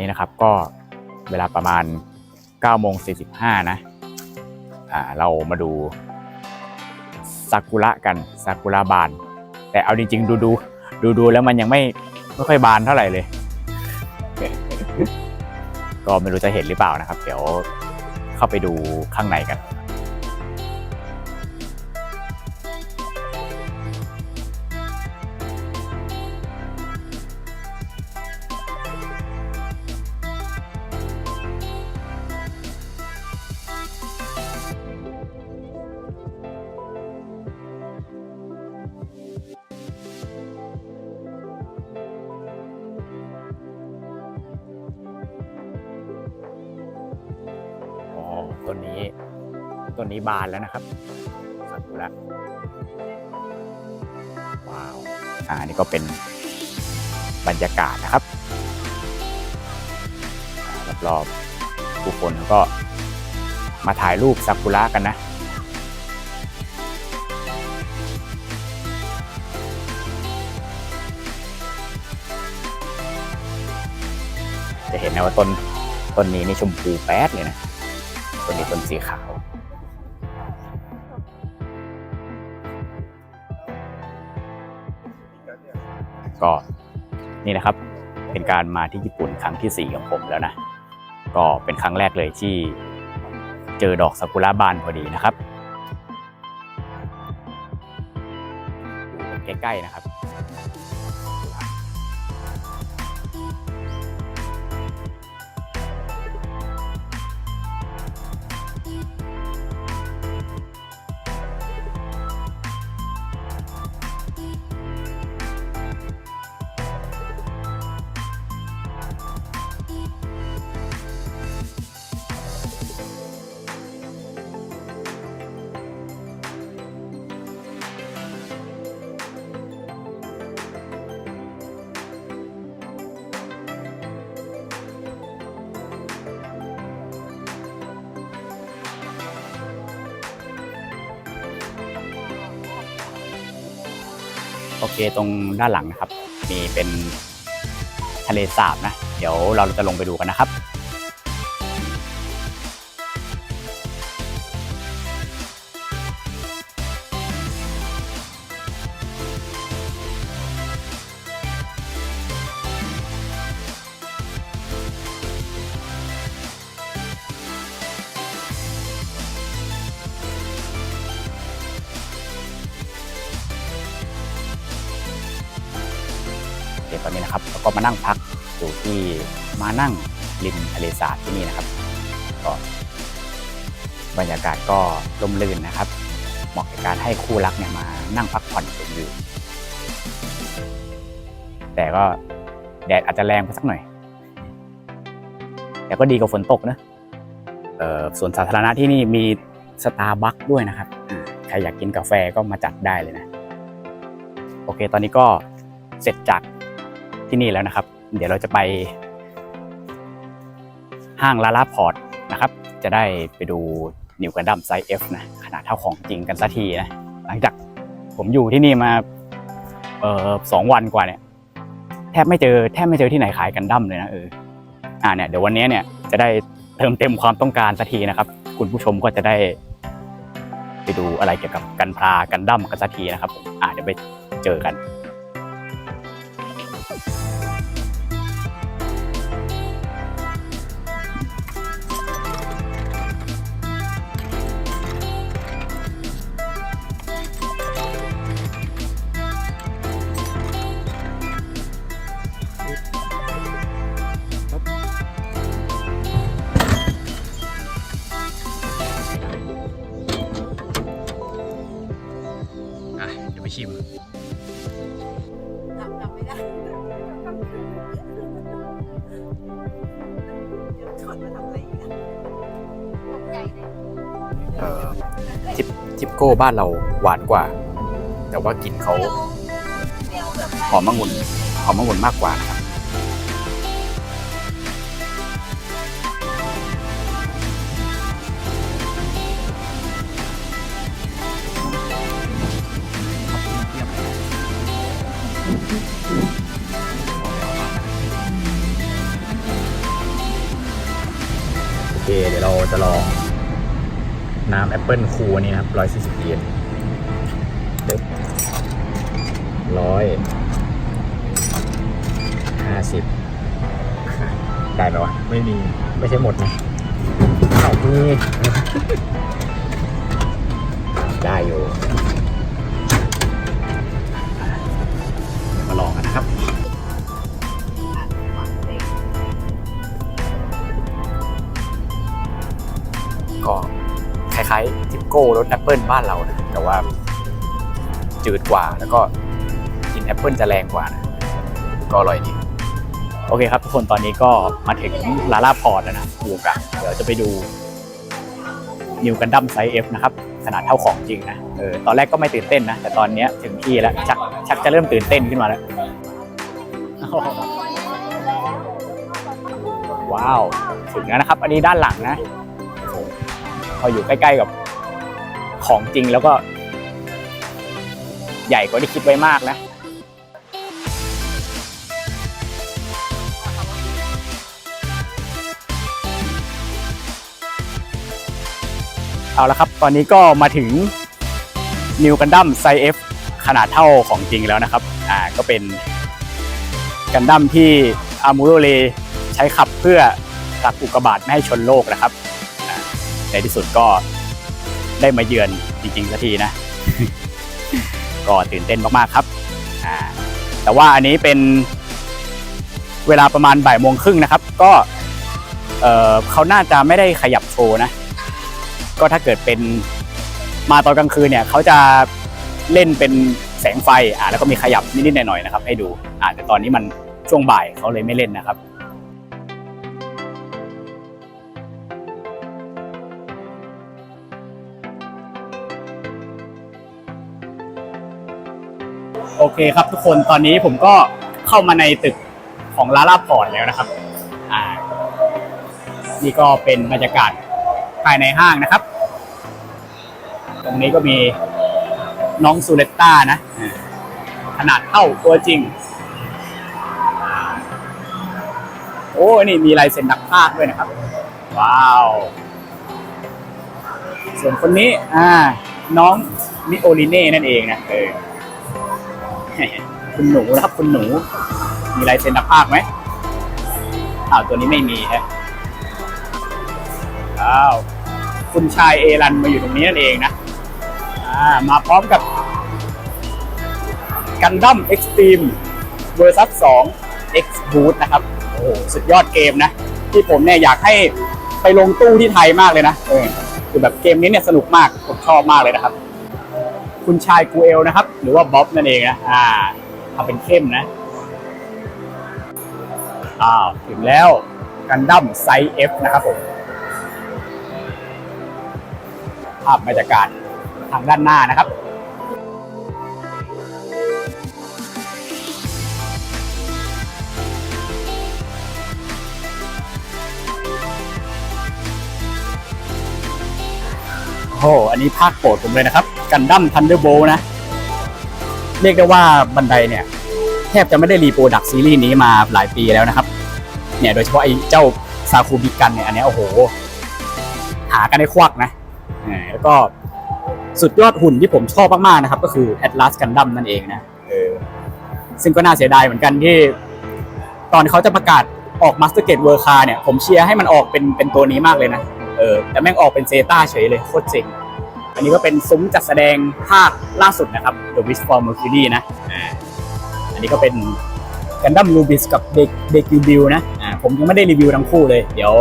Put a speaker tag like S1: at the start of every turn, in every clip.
S1: นี้นะ
S2: ครับก็เวลาประมาณ9โมง45นะอ่าเรามาดูซากุระกันซากุระบาน แต่เอาจริงๆ ดูดูดูดูๆแล้วมันยังไม่ไม่ค่อยบานเท่าไหร่เลย ก็ไม่รู้จะเห็นหรือเปล่านะครับ เดี๋ยวเข้าไปดูข้างในกัน ต้นนี้ต้นนี้บานแล้วนะครับซากุระว้าวอ่านี่ก็เป็นบรรยากาศนะครับอ่ารอบๆผู้คนก็มาถ่ายรูปซากุระกันนะจะเห็นนะว่าต้นต้นนี้นี่ชมพูแป๊ดเลยนะ ต้นนี้ต้นสีขาว ก็นี่นะครับเป็นการมาที่ญี่ปุ่นครั้งที่สี่ของผมแล้วนะ ก็เป็นครั้งแรกเลยที่เจอดอกซากุระบานพอดีนะครับใกล้ๆนะครับ โอเคตรงด้านหลังนะครับ มีเป็นทะเลสาบนะ เดี๋ยวเราจะลงไปดูกันนะครับ เดี๋ยวตอนนี้นะครับเราก็มานั่งพักอยู่ที่มานั่งริมทะเลสาบที่นี่นะครับ ก็บรรยากาศก็ร่มรื่นนะครับ เหมาะกับการให้คู่รักเนี่ยมานั่งพักผ่อนชมวิวแต่ก็แดดอาจจะแรงไปสักหน่อย แต่ก็ดีกว่าฝนตกนะเออส่วนสาธารณะที่นี่มีสตาร์บัคด้วยนะครับ ใครอยากกินกาแฟก็มาจัดได้เลยนะ โอเค ตอนนี้ก็เสร็จจาก ที่นี่แล้วนะครับ เดี๋ยวเราจะไป ห้างลาลาพอร์ตนะครับ จะได้ไปดูนิวกันดัมไซส์ F นะขนาดเท่าของจริงกันสักทีนะหลังจากผมอยู่ที่นี่มาเออสองวันกว่าเนี่ยแทบไม่เจอแทบไม่เจอที่ไหนขายกันดั้มเลยนะเอออ่าเนี่ยเดี๋ยววันนี้เนี่ยจะได้เติมเต็มความต้องการสักทีนะครับ คุณผู้ชมก็จะได้ ไปดูอะไรเกี่ยวกับกันพลากันดั้มกันสักทีนะครับผมอ่าเดี๋ยวไปเจอกัน โก้บ้านเราหวานกว่า แต่ว่ากลิ่นเขาหอมมะงุนหอมมะงุนมากกว่านะครับโอเคเดี๋ยวเราจะลอง น้ำแอปเปิลคูลอันนี้นะครับร้อยสี่สิบเยนปึ๊บร้อยห้าสิบได้ไหมวะ ไม่มี ไม่ใช่หมดนะอ้าวมีได้อยู่ ก้รสแอปเปิลบ้านเรานะแต่ว่าจืดกว่าแล้วก็กินแอปเปิลจะแรงกว่านะก็อร่อยดีโอเคครับทุกคนตอนนี้ก็มาถึงลาล่าพอร์ตแล้วนะบูกะเดี๋ยวจะไปดูนิวกันดั้มไซส์ F นะครับ ขนาดเท่าของจริงนะเออตอนแรกก็ไม่ตื่นเต้นนะ แต่ตอนเนี้ยถึงที่แล้วชักชักจะเริ่มตื่นเต้นขึ้นมาแล้ว ว้าว ถึงแล้วนะครับ อันนี้ด้านหลังนะ พออยู่ใกล้ ๆ กับ ของจริงแล้วก็ ใหญ่กว่าที่คิดไว้มากนะเอาละครับ ตอนนี้ก็มาถึง New Gundam Size F ขนาดเท่าของจริงแล้วนะครับ อ่า ก็เป็นกันดั้มที่อามูโรเลใช้ขับเพื่อผลักอุกกาบาตไม่ให้ชนโลกนะครับ ในที่สุดก็ ได้มาเยือนจริงๆสักทีนะ ก็ตื่นเต้นมากๆครับอ่าแต่ว่าอันนี้เป็นเวลาประมาณบ่ายโมงครึ่งนะครับ ก็เเขาน่าจะไม่ได้ขยับโชว์นะ ก็ถ้าเกิดเป็นมาตอนกลางคืนเนี่ยเขาจะเล่นเป็นแสงไฟอ่าแล้วก็มีขยับนิดๆหน่อยๆนะครับ ให้ดูอ่าแต่ตอนนี้มันช่วงบ่ายเขาเลยไม่เล่นนะครับ โอเคครับทุกคนตอนนี้ผมก็เข้ามาในตึกของลาลาพอร์ตแล้วนะครับอ่านี่ก็เป็นบรรยากาศภายในห้างนะครับ ตรงนี้ก็มีน้องซูเลตต้านะ ขนาดเท่าตัวจริง โอ้ นี่มีลายเซ็นนักพากย์ด้วยนะครับ ว้าว ส่วนคนนี้ อ่า น้องมิโอลิเน่นั่นเองนะเออ คุณหนูนะครับคุณหนู มีลายเซ็นนักพากย์ไหมอ้าวตัวนี้ไม่มีฮะอ้าวคุณชายเอรันมาอยู่ตรงนี้นั่นเองนะอ่ามาพร้อมกับกันดั้มเอ็กซ์ตรีมเวอร์ซัส2 X Boot นะครับโอ้โหสุดยอดเกมนะ ที่ผมเนี่ยอยากให้ไปลงตู้ที่ไทยมากเลยนะเออคือแบบเกมนี้เนี่ยสนุกมาก ผมชอบมากเลยนะครับ คุณชายกูเอลนะครับ หรือว่าบ๊อบนั่นเองนะอ่าทำเป็นเข้มนะอ้าวถึงแล้วกันดั้มไซส์ F นะครับผมภาพบรรยากาศทางด้านหน้านะครับ โอ้โหอันนี้ภาคโปรดผมเลยนะครับ กันดั้มทันเดอร์โบนะ เรียกได้ว่าบันไดเนี่ย แทบจะไม่ได้รีโปรดักซีรีส์นี้มาหลายปีแล้วนะครับ เนี่ยโดยเฉพาะไอ้เจ้าซาคูบิกันเนี่ย อันนี้โอ้โห หากันได้ควักนะแล้วก็สุดยอดหุ่นที่ผมชอบมากๆนะครับ ก็คือ Atlas Gundam นั่นเองนะเออซึ่งก็น่าเสียดายเหมือนกันที่ ตอนเขาจะประกาศออก Master Gate World Car เนี่ย ผมเชียร์ให้มันออกเป็นเป็นตัวนี้มากเลยนะ เออแต่แม่งออกเป็นเซต้าเฉยเลยโคตรเจ๋งอันนี้ก็เป็นซุ้มจัดแสดงภาคล่าสุดนะครับ The Wish for Mercury นะอ่าอันนี้ก็เป็น Gundam Rubis กับเดกิบิลนะอ่าผมยังไม่ได้รีวิวทั้งคู่เลย เดี๋ยว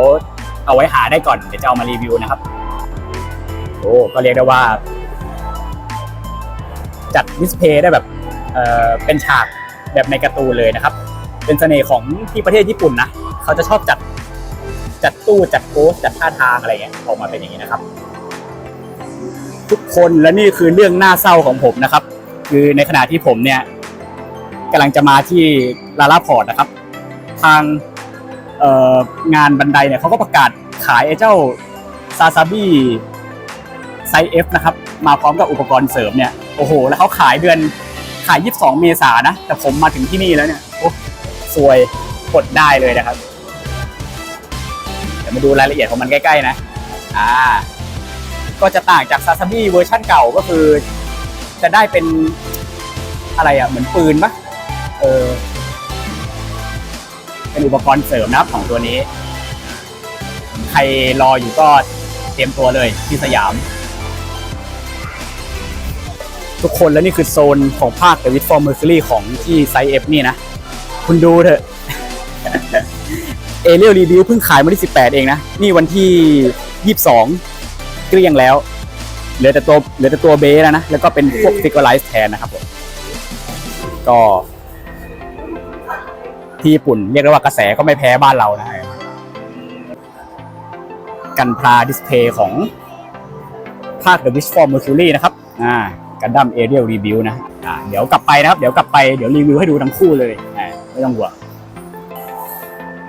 S2: เอาไว้หาได้ก่อนเดี๋ยวจะเอามารีวิวนะครับโอ้ก็เรียกได้ว่า จัดดิสเพย์ได้แบบเออเป็นฉากแบบในการ์ตูนเลยนะครับ เป็นเสน่ห์ของที่ประเทศญี่ปุ่นนะ เขาจะชอบจัด จัดตู้จัดโพสจัดท่าทางอะไรเงี้ยออกมาเป็นอย่างนี้นะครับ ทุกคนและนี่คือเรื่องน่าเศร้าของผมนะครับ คือในขณะที่ผมเนี่ยกำลังจะมาที่ลาลาพอร์ตนะครับ ทางงานบันไดเนี่ยเขาก็ประกาศขายไอ้เจ้าซาซาบิไซเอฟนะครับ มาพร้อมกับอุปกรณ์เสริมเนี่ยโอ้โห แล้วเขาขายเดือนขาย 22 เมษานะ แต่ผมมาถึงที่นี่แล้วเนี่ยโอ้สวยกดได้เลยนะครับ ดี๋ยวมาดูรายละเอียดของมันใกล้ๆนะอ่าก็จะต่างจากซาซาบิเวอร์ชั่นเก่าก็คือ จะได้เป็นอะไรอะเหมือนปืนปะเออเป็นอุปกรณ์เสริมนะครับของตัวนี้ ใครรออยู่ก็เตรียมตัวเลยที่สยาม ทุกคนแล้วนี่คือโซนของภาค The Wit for Mercury ของที่ไซเอฟนี่นะ คุณดูเถอะ เอเรียลรีวิวเพิ่งขายมาที่ 18 เองนะ นี่วันที่ 22 เกลี้ยงแล้ว เหลือแต่ตัวเหลือแต่ตัวเบสแล้วนะ แล้วก็เป็นพวกฟิกเกอร์ไลซ์แทนนะครับผม ก็ ที่ญี่ปุ่นเรียกได้ว่ากระแสก็ไม่แพ้บ้านเรานะกันพลาดิสเพย์ของภาค The Wish for Mercury นะครับ อ่ากันดั้มเอเรียลรีวิวนะ อ่า เดี๋ยวกลับไปนะครับ เดี๋ยวกลับไป เดี๋ยวรีวิวให้ดูทั้งคู่เลย ไม่ต้องห่วง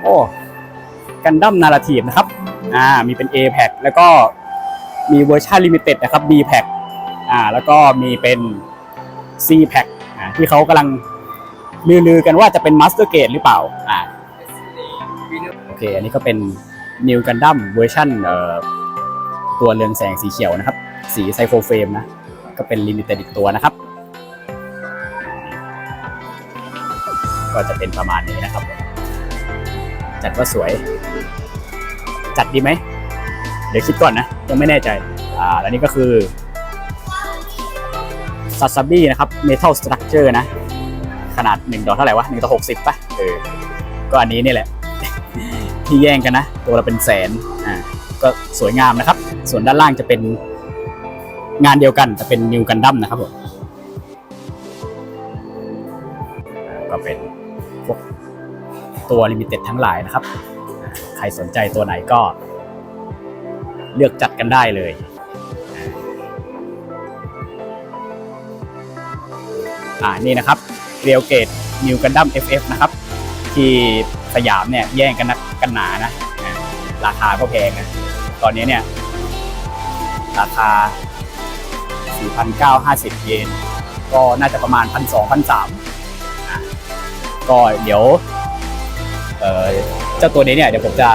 S2: โอ้กันดั้มนาราทีฟนะครับอ่ามีเป็น A p a c แล้วก็มีเวอร์ชันลิมิเต็ดนะครับ B p a c อ่าแล้วก็มีเป็น C p a c อ่าที่เขากำลังลือๆกันว่าจะเป็น Master Gate หรือเปล่าอ่าโอเค อันนี้ก็เป็น New Gundam เวอร์ชันเอ่อตัวเรืองแสงสีเขียวนะครับ สีไซโคเฟรมนะ ก็เป็นลิมิเต็ดอีกตัวนะครับ ก็จะเป็นประมาณนี้นะครับ จัดว่าสวย จัดดีไหม เดี๋ยวคิดก่อนนะ ยังไม่แน่ใจ อ่า แล้วนี่ก็คือซาซาบินะครับ Metal Structure นะ ขนาด1ต่อเท่าไหร่วะ1ต่อ60ป่ะเออก็อันนี้นี่แหละ ที่แย่งกันนะ ตัวละเป็นแสนอ่าก็สวยงามนะครับ ส่วนด้านล่างจะเป็นงานเดียวกันแต่เป็นนิวกันดั้มนะครับผมก็เป็น ตัวลิมิเต็ดทั้งหลายนะครับ ใครสนใจตัวไหนก็ เลือกจัดกันได้เลยอ่านี่นะครับเรียวเกตนิวกันดั้ม FF นะครับ ที่สยามเนี่ยแย่งกันนักกันหนานะ ราคาก็แพงนะ ตอนนี้เนี่ย ราคา 4,950 เยน ก็น่าจะประมาณ 1,200 1,300ก็เดี๋ยว เจ้าตัวนี้เนี่ยเดี๋ยวผมจะ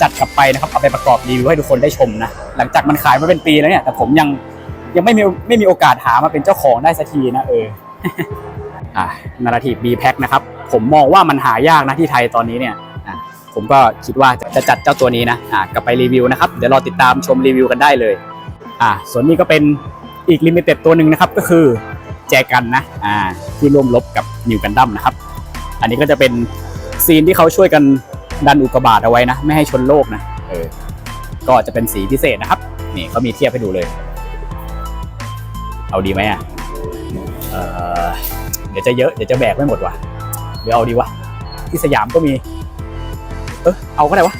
S2: จัดกลับไปนะครับเอาไปประกอบรีวิวให้ทุกคนได้ชมนะหลังจากมันขายมาเป็นปีแล้วเนี่ยแต่ผมยังยังไม่มีไม่มีโอกาสหามาเป็นเจ้าของได้สักทีนะเอออะนาราทีฟ B Pack นะครับผมมองว่ามันหายากนะที่ไทยตอนนี้เนี่ยผมก็คิดว่าจะจัดเจ้าตัวนี้นะอะกลับไปรีวิวนะครับเดี๋ยวรอติดตามชมรีวิวกันได้เลยอะส่วนนี้ก็เป็นอีกลิมิเต็ดตัวหนึ่งนะครับก็คือแจกันนะอ่าที่ร่วมรบกับนิวกันดั้มนะครับ อันนี้ก็จะเป็น ซีนที่เขาช่วยกันดันอุกกาบาตเอาไว้นะ ไม่ให้ชนโลกนะเออก็จะเป็นสีพิเศษนะครับ นี่เขามีเทียบให้ดูเลย เอาดีไหมอะเออเดี๋ยวจะเยอะเดี๋ยวจะแบกไม่หมดว่ะหรือเอาดีวะที่สยามก็มี เออเอาก็ได้วะ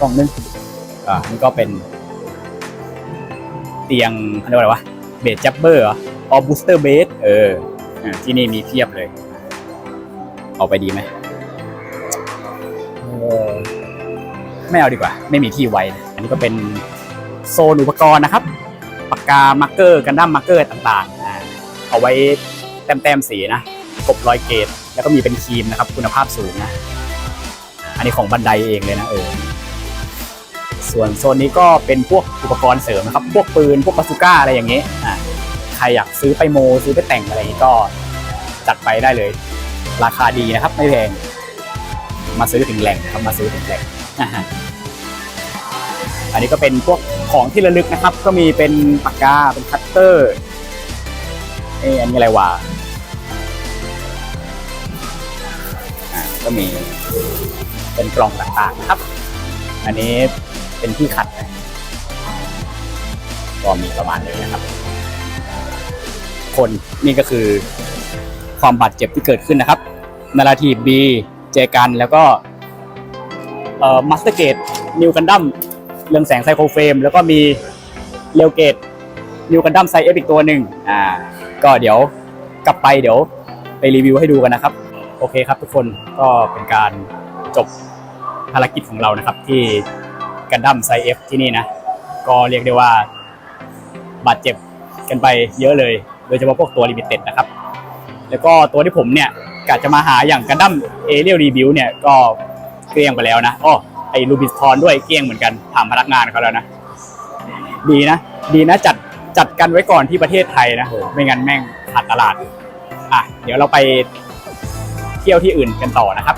S2: กล่องนึงอ่านี่ก็เป็น เตียงเขาเรียกว่าอะไรวะเบสจับเบอร์เหรอออบูสเตอร์เบสเอออ่าที่นี่มีเพียบเลย เอาไปดีไหม ไม่เอาดีกว่า ไม่มีที่ไว้ อันนี้ก็เป็นโซนอุปกรณ์นะครับ ปากกามาร์เกอร์กันดั้มมาร์เกอร์ต่างๆ เอาไว้แต้มๆสีนะกบรอยเกตแล้วก็มีเป็นครีมนะครับ คุณภาพสูงนะ อันนี้ของบันไดเองเลยนะเออ ส่วนโซนนี้ก็เป็นพวกอุปกรณ์เสริมนะครับ พวกปืน พวกบาซูก้าอะไรอย่างเงี้ยอ่าใครอยากซื้อไปโม ซื้อไปแต่งอะไรก็จัดไปได้เลย ราคาดีนะครับ ไม่แพง มาซื้อถึงแหล่งนะครับมาซื้อถึงแหล่ง อ่าฮะอันนี้ก็เป็นพวกของที่ระลึกนะครับ ก็มีเป็นปากกาเป็นคัตเตอร์เอยอันนี้อะไรวะอ่าก็มีเป็นกล่องต่างๆนะครับ อันนี้เป็นที่ขัดนะก็มีประมาณนี้นะครับ คนนี่ก็คือความบาดเจ็บที่เกิดขึ้นนะครับ นาราทีบี เจกันแล้วก็ มัสเตอร์เกตนิวกันดั้มเรืองแสงไซโครเฟรมแล้วก็มีเรลเกตนิวกันดั้มไซเอฟอีกตัวหนึ่งอ่าก็เดี๋ยวกลับไปเดี๋ยวไปรีวิวให้ดูกันนะครับ โอเคครับทุกคนก็เป็นการจบภารกิจของเรานะครับ ที่กันดั้มไซเอฟที่นี่นะ ก็เรียกได้ว่าบาดเจ็บกันไปเยอะเลย โดยเฉพาะพวกตัวลิมิเต็ดนะครับ แล้วก็ตัวที่ผมเนี่ยกะจะมาหาอย่างกันดั้มเอเรียลรีวิวเนี่ยก็ เกลี้ยงไปแล้วนะอ้อไอ้ลูบิสทอนด้วยเกลี้ยงเหมือนกันถามพนักงานเขาแล้วนะ ดีนะ ดีนะจัดจัดกันไว้ก่อนที่ประเทศไทยนะไม่งั้นแม่งขาดตลาด อะ เดี๋ยวเราไปเที่ยวที่อื่นกันต่อนะครับ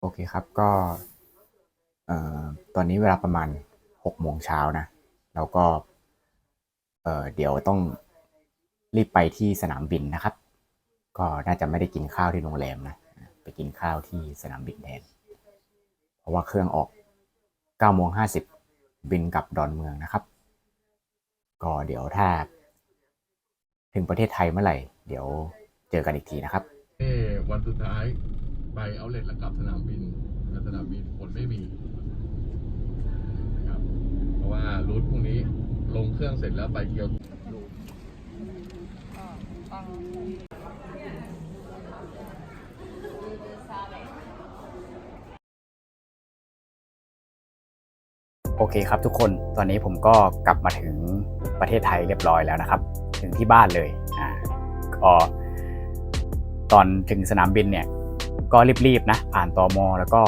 S3: โอเคครับ ก็เอ่อตอนนี้เวลาประมาณหกโมงเช้านะ แล้วก็เอ่อเดี๋ยวต้องรีบไปที่สนามบินนะครับ ก็น่าจะไม่ได้กินข้าวที่โรงแรมนะ ไปกินข้าวที่สนามบินแทน เพราะว่าเครื่องออกเก้าโมงห้าสิบบินกลับดอนเมืองนะครับ ก็เดี๋ยวถ้า ถึงประเทศไทยเมื่อไหร่ เดี๋ยวเจอกันอีกทีนะครับ
S4: เอวันสุดท้าย ไปเอาเลทแล้วกลับสนามบินแล้วสนามบินฝนไม่มีนะครับเพราะว่ารูทพรุ่งนี้ลงเครื่องเสร็จแล้วไปเกียว
S2: โอเคครับทุกคนตอนนี้ผมก็กลับมาถึงประเทศไทยเรียบร้อยแล้วนะครับ ถึงที่บ้านเลยอ่าก็ตอนถึงสนามบินเนี่ย ก็รีบๆนะ ผ่านตอมแล้วก็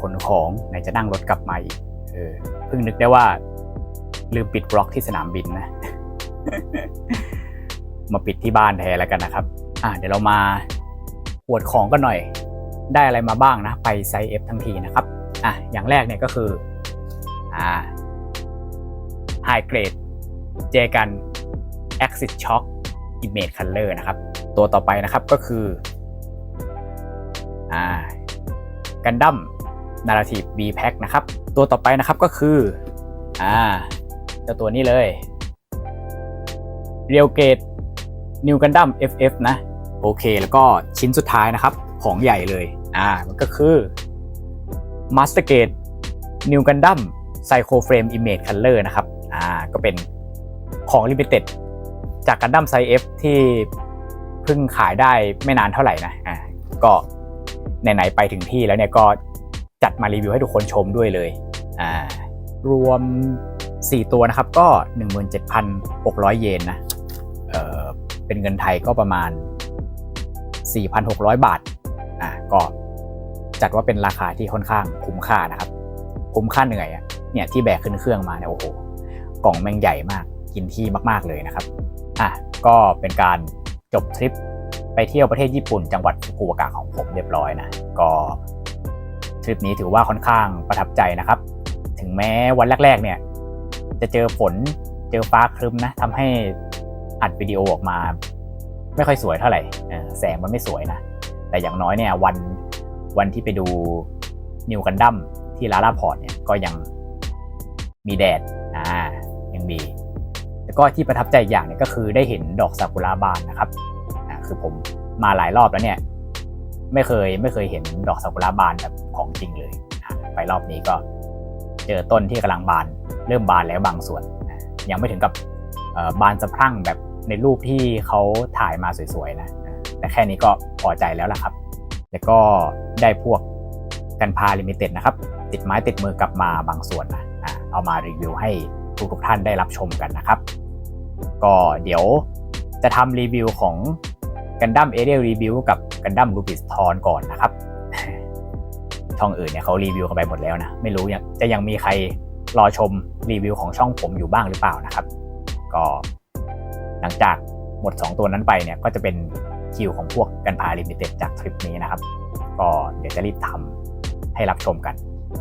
S2: ขนของไหนจะนั่งรถกลับมาอีกเออเพิ่งนึกได้ว่า ลืมปิดบล็อกที่สนามบินนะ มาปิดที่บ้านแทนแล้วกันนะครับ อะเดี๋ยวเรามาอวดของกันหน่อย ได้อะไรมาบ้างนะ ไปไซส์ F ทั้งทีนะครับ อะอย่างแรกเนี่ยก็คือ อ่า High Grade เจกัน Axis Shock Image Color นะครับ ตัวต่อไปนะครับก็คือ อ่ากันดั้มนาราทีฟ B Pack นะครับ ตัวต่อไปนะครับก็คือ อ่าเจ้าตัวนี้เลย Real Gate New Gundam FF นะ โอเค แล้วก็ชิ้นสุดท้ายนะครับ ของใหญ่เลย อ่า มันก็คือ Master Gate New Gundam Psycho Frame Image Color นะครับ อ่า ก็เป็นของ Limited จาก Gundam Size F ที่เพิ่งขายได้ไม่นานเท่าไหร่นะ อ่า ก็ ไหนๆไปถึงที่แล้วเนี่ยก็จัดมารีวิวให้ทุกคนชมด้วยเลยอ่ารวม 4 ตัวนะครับก็ 17,600 เยนนะเอ่อเป็นเงินไทยก็ประมาณ 4,600 บาทอ่าก็จัดว่าเป็นราคาที่ค่อนข้างคุ้มค่านะครับ คุ้มค่าเหนื่อยอะเนี่ยที่แบกขึ้นเครื่องมาเนี่ยโอ้โหกล่องแม่งใหญ่มากกินที่มาก ๆเลยนะครับอะก็เป็นการจบทริป ไปเที่ยวประเทศญี่ปุ่นจังหวัดฟุกุโอกะของผมเรียบร้อยนะ ก็ทริปนี้ถือว่าค่อนข้างประทับใจนะครับ ถึงแม้วันแรก ๆ เนี่ย จะเจอฝนเจอฟ้าครึ้มนะทำให้อัดวิดีโอออกมา ไม่ค่อยสวยเท่าไหร่แสงมันไม่สวยนะ แต่อย่างน้อยเนี่ยวันวันที่ไปดูนิวกันดั้มที่ลาลาพอร์ตเนี่ยก็ยังมีแดดอ่ายังมีแล้วก็ที่ประทับใจอย่างเนี่ยก็คือได้เห็นดอกซากุระบานนะครับ คือผมมาหลายรอบแล้วเนี่ย ไม่เคยไม่เคยเห็นดอกซากุระบานแบบของจริงเลยไปรอบนี้ก็เจอต้นที่กำลังบาน เริ่มบานแล้วบางส่วน ยังไม่ถึงกับบานสะพรั่งแบบในรูปที่เขาถ่ายมาสวยๆนะแต่แค่นี้ก็พอใจแล้วล่ะครับ แล้วก็ได้พวกกันพาลิมิเต็ดนะครับ ติดไม้ติดมือกลับมาบางส่วนนะเอามารีวิวให้ทุกๆท่านได้รับชมกันนะครับ ก็เดี๋ยวจะทำรีวิวของ กันดั้มเอเรียลรีวิวกับกันดั้มลูปิสทอนก่อนนะครับ ช่องอื่นเนี่ยเขารีวิวกันไปหมดแล้วนะ ไม่รู้จะยังมีใครรอชมรีวิวของช่องผมอยู่บ้างหรือเปล่านะครับ ก็หลังจากหมด 2 ตัวนั้นไปเนี่ยก็จะเป็นคิวของพวกกันพาลิมิเต็ดจากทริปนี้นะครับ ก็เดี๋ยวจะรีบทำให้รับชมกัน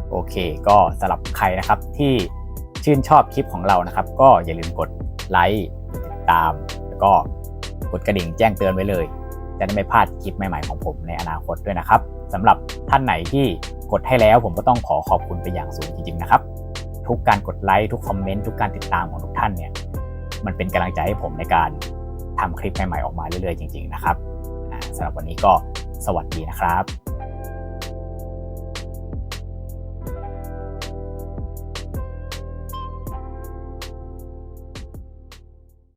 S2: โอเค ก็สำหรับใครนะครับที่ชื่นชอบคลิปของเรานะครับ ก็อย่าลืมกดไลค์ติดตาม แล้วก็ กดกระดิ่งแจ้งเตือนไว้เลย จะได้ไม่พลาดคลิปใหม่ๆของผมในอนาคตด้วยนะครับสำหรับท่านไหนที่กดให้แล้วผมก็ต้องขอขอบคุณไปอย่างสูงจริงๆนะครับ ทุกการกดไลค์ทุกคอมเมนต์ทุกการติดตามของทุกท่านเนี่ยมันเป็นกำลังใจให้ผมในการทำคลิปใหม่ๆออกมาเรื่อยๆจริงๆนะครับสำหรับวันนี้ก็สวัสดีนะครับ